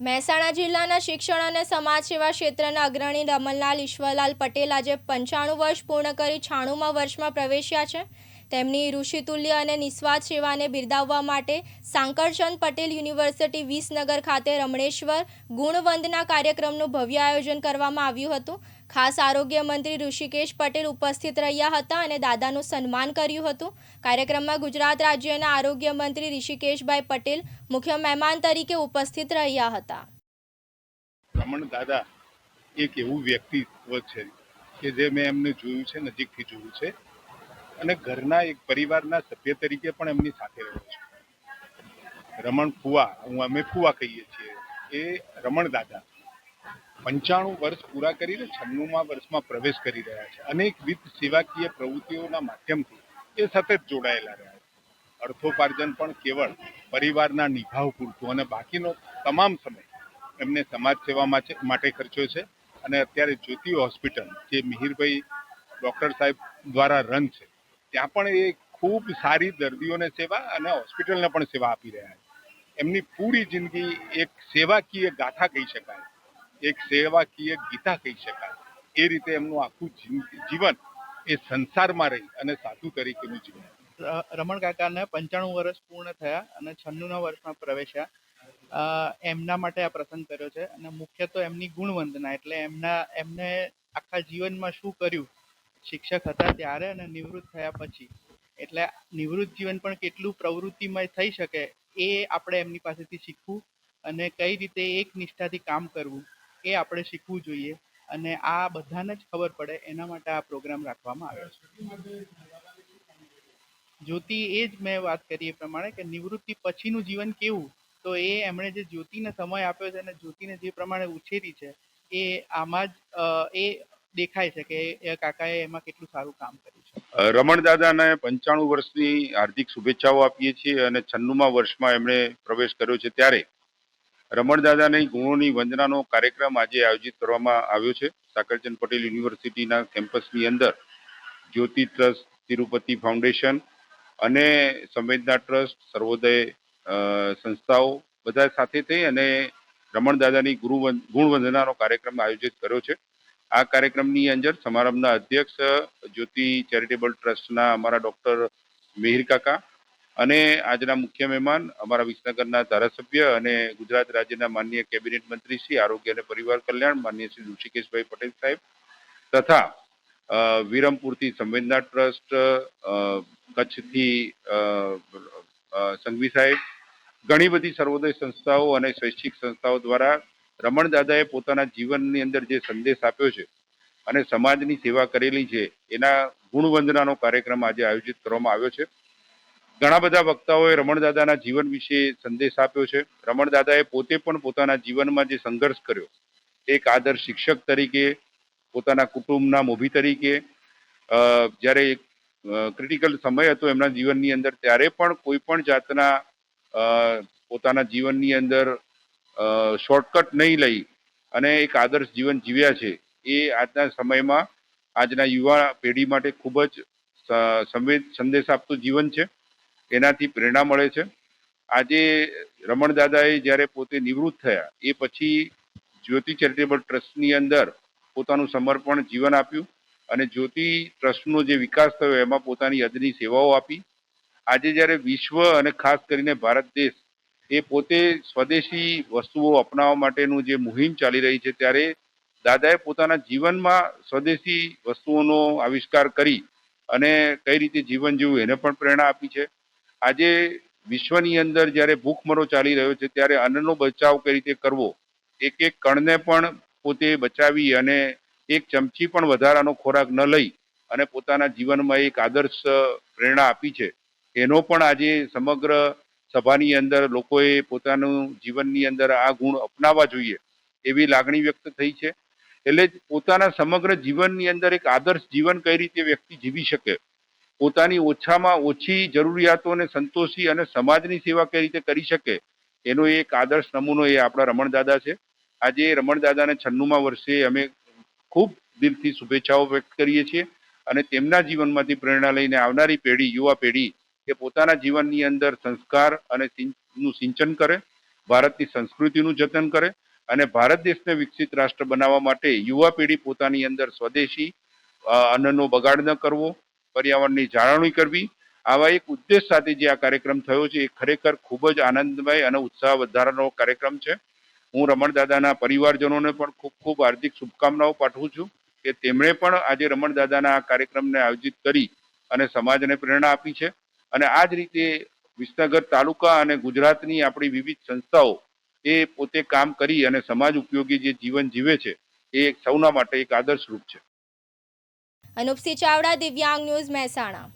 મહેસાણા જિલ્લાના શિક્ષણ અને સમાજ સેવા ક્ષેત્રના અગ્રણી રમણલાલ ઈશ્વરલાલ પટેલ આજે પંચાણું વર્ષ પૂર્ણ કરી છાણુંમાં વર્ષમાં પ્રવેશ્યા છે. તેમની ઋષિતુલ્ય અને નિસ્વાર્થ સેવાને બિરદાવવા માટે સાંકળચંદ પટેલ યુનિવર્સિટી વિસનગર ખાતે રમણેશ્વર ગુણવંદના કાર્યક્રમનું ભવ્ય આયોજન કરવામાં આવ્યું હતું. ખાસ આરોગ્ય મંત્રી ઋષિકેશ પટેલ ઉપસ્થિત રહ્યા હતા અને દાદાનું સન્માન કર્યું હતું. કાર્યક્રમમાં ગુજરાત રાજ્યના આરોગ્ય મંત્રી ઋષિકેશભાઈ પટેલ મુખ્ય મહેમાન તરીકે ઉપસ્થિત રહ્યા હતા. રમણ દાદા એક એવું વ્યક્તિત્વ છે કે જે મેં એમને જોયું છે, નજીકથી જોયું છે. અને ઘરના એક પરિવારના સભ્ય તરીકે પણ એમની સાથે રહ્યો છું. રમણ ફુવા, હું અમે ફુવા કહીએ છીએ, એ રમણ દાદા પંચાણું વર્ષ પૂરા કરીને છન્નુંમાં વર્ષમાં પ્રવેશ કરી રહ્યા છે. અનેકવિધ સેવાકીય પ્રવૃત્તિઓના માધ્યમથી એ સતત જોડાયેલા રહ્યા છે. અર્થોપાર્જન પણ કેવળ પરિવારના નિભાવ પૂરતું અને બાકીનો તમામ સમય એમને સમાજ સેવા માટે ખર્ચ્યો છે. અને અત્યારે જ્યોતિ હોસ્પિટલ, જે મિહિરભાઈ ડૉક્ટર સાહેબ દ્વારા રન છે ત્યાં પણ એ ખૂબ સારી દર્દીઓને સેવા અને હોસ્પિટલને પણ સેવા આપી રહ્યા છે. એમની પૂરી જિંદગી એક સેવાકીય ગાથા કહી શકાય. એક સેવાકીય ગીતા કહી શકાય. એ રીતે એમનું આખું જીવન એ સંસારમાં રહી અને સાધુ તરીકેનું જીવન. રમણ કાકાને પંચાણું વર્ષ પૂર્ણ થયા અને છન્નુના વર્ષમાં પ્રવેશ્યા. એમના માટે આ પ્રસંગ કર્યો છે અને મુખ્ય તો એમની ગુણવંદના એટલે એમના, એમને આખા જીવનમાં શું કર્યું શિક્ષક હતા ત્યારે અને નિવૃત્ત થયા પછી. એટલે નિવૃત્ત જીવન પણ કેટલું પ્રવૃત્તિમય થઈ શકે એ આપણે એમની પાસેથી શીખવું અને કઈ રીતે એક નિષ્ઠાથી કામ કરવું એ આપણે શીખવું જોઈએ. અને આ બધાને જ ખબર પડે એના માટે આ પ્રોગ્રામ રાખવામાં આવ્યો છે. જ્યોતિ એ જ મેં વાત કરી એ પ્રમાણે કે નિવૃત્તિ પછીનું જીવન કેવું તો એ એમણે જે જ્યોતિને સમય આપ્યો છે અને જ્યોતિને જે પ્રમાણે ઉછેરી છે એ આમાં જ એ દેખાય છે કે એ કાકાએ એમાં કેટલું સારું કામ કર્યું છે. રમણ દાદાને પંચાણું વર્ષની હાર્દિક શુભેચ્છાઓ આપીએ છીએ અને છન્નુમાં વર્ષમાં એમણે પ્રવેશ કર્યો છે ત્યારે રમણ દાદાની ગુણોની વંદનાનો કાર્યક્રમ આજે આયોજિત કરવામાં આવ્યો છે. સાકરચંદ પટેલ યુનિવર્સિટીના કેમ્પસની અંદર જ્યોતિ ટ્રસ્ટ, તિરુપતિ ફાઉન્ડેશન અને સંવેદના ટ્રસ્ટ, સર્વોદય સંસ્થાઓ બધા સાથે થઈ અને રમણ દાદાની ગુરુ ગુણવંદનાનો કાર્યક્રમ આયોજિત કર્યો છે. આ કાર્યક્રમની અંદર સમારંભના અધ્યક્ષ, જ્યોતિ ચેરિટેબલ ટ્રસ્ટના અમારા ડોક્ટર મિહિર કાકા અને આજના મુખ્ય મહેમાન અમારા વિસનગરના ધારાસભ્ય અને ગુજરાત રાજ્યના માનનીય કેબિનેટ મંત્રી શ્રી આરોગ્ય અને પરિવાર કલ્યાણ, માનનીય શ્રી ઋષિકેશભાઈ પટેલ સાહેબ તથા વિરમપુરથી સંવેદના ટ્રસ્ટ કચ્છથી સંઘવી સાહેબ, ઘણી બધી સર્વોદય સંસ્થાઓ અને સ્વૈચ્છિક સંસ્થાઓ દ્વારા રમણ દાદાએ પોતાના જીવનની અંદર જે સંદેશ આપ્યો છે અને સમાજની સેવા કરેલી છે, એના ગુણવંદનાનો કાર્યક્રમ આજે આયોજિત કરવામાં આવ્યો છે. ઘણા બધા વક્તાઓએ રમણ દાદાના જીવન વિશે સંદેશ આપ્યો છે. રમણ દાદાએ પોતે પણ પોતાના જીવનમાં જે સંઘર્ષ કર્યો એક આદર્શ શિક્ષક તરીકે, પોતાના કુટુંબના મોભી તરીકે જ્યારે ક્રિટિકલ સમય હતો એમના જીવનની અંદર, ત્યારે પણ કોઈ પણ જાતના પોતાના જીવનની અંદર શોર્ટકટ નહીં લઈ અને એક આદર્શ જીવન જીવ્યા છે, એ આજના સમયમાં આજના યુવા પેઢી માટે ખૂબ જ સંવેદ, સંદેશ આપતું જીવન છે. એનાથી પ્રેરણા મળે છે. આજે રમણ દાદાએ જ્યારે પોતે નિવૃત્ત થયા, એ પછી જ્યોતિ ચેરિટેબલ ટ્રસ્ટની અંદર પોતાનું સમર્પણ જીવન આપ્યું અને જ્યોતિ ટ્રસ્ટનો જે વિકાસ થયો, એમાં પોતાની હદની સેવાઓ આપી. આજે જ્યારે વિશ્વ અને ખાસ કરીને ભારત દેશ એ પોતે સ્વદેશી વસ્તુઓ અપનાવવા માટેનું જે મુહિમ ચાલી રહી છે ત્યારે દાદાએ પોતાના જીવનમાં સ્વદેશી વસ્તુઓનો આવિષ્કાર કરી અને કઈ રીતે જીવન જીવવું એને પણ પ્રેરણા આપી છે. આજે વિશ્વની અંદર જ્યારે ભૂખમરો ચાલી રહ્યો છે ત્યારે અન્નનો બચાવ કઈ રીતે કરવો? એક એક કણને પણ પોતે બચાવી અને એક ચમચી પણ વધારાનો ખોરાક ન લઈ અને પોતાના જીવનમાં એક આદર્શ પ્રેરણા આપી છે. એનો પણ આજે સમગ્ર સભાની અંદર લોકોએ પોતાનું જીવનની અંદર આ ગુણ અપનાવવા જોઈએ એવી લાગણી વ્યક્ત થઈ છે. એટલે પોતાના સમગ્ર જીવનની અંદર એક આદર્શ જીવન કઈ રીતે વ્યક્તિ જીવી શકે? પોતાની ઓછામાં ઓછી જરૂરિયાતોને સંતોષી અને સમાજની સેવા કઈ રીતે કરી શકે? એનો એક આદર્શ નમૂનો એ આપણા રમણ દાદા છે. આજે રમણ દાદાને છન્નુમા વર્ષે અમે ખૂબ દિલથી શુભેચ્છાઓ વ્યક્ત કરીએ છીએ અને તેમના જીવનમાંથી પ્રેરણા લઈને આવનારી પેઢી, યુવા પેઢી કે પોતાના જીવનની અંદર સંસ્કાર અને નું સિંચન કરે, ભારતની સંસ્કૃતિનું જતન કરે અને ભારત દેશને વિકસિત રાષ્ટ્ર બનાવવા માટે યુવા પેઢી પોતાની અંદર સ્વદેશી અન્નનો બગાડ ન કરવો, પર્યાવરણની જાળવણી કરવી. આવા એક ઉદ્દેશ સાથે જે આ કાર્યક્રમ થયો છે એ ખરેખર ખૂબ જ આનંદમય અને ઉત્સાહ વધારાનો કાર્યક્રમ છે. હું રમણ દાદાના પરિવારજનોને પણ ખૂબ ખૂબ હાર્દિક શુભકામનાઓ પાઠવું છું કે તેમણે પણ આજે રમણ દાદાના આ કાર્યક્રમને આયોજિત કરી અને સમાજને પ્રેરણા આપી છે. અને આ જ રીતે વિસનગર તાલુકા અને ગુજરાતની આપણી વિવિધ સંસ્થાઓ એ પોતે કામ કરી અને સમાજ ઉપયોગી જે જીવન જીવે છે, એ સૌના માટે એક આદર્શરૂપ છે. અનુપસિંહ ચાવડા, દિવ્યાંગ ન્યૂઝ મહેસાણા.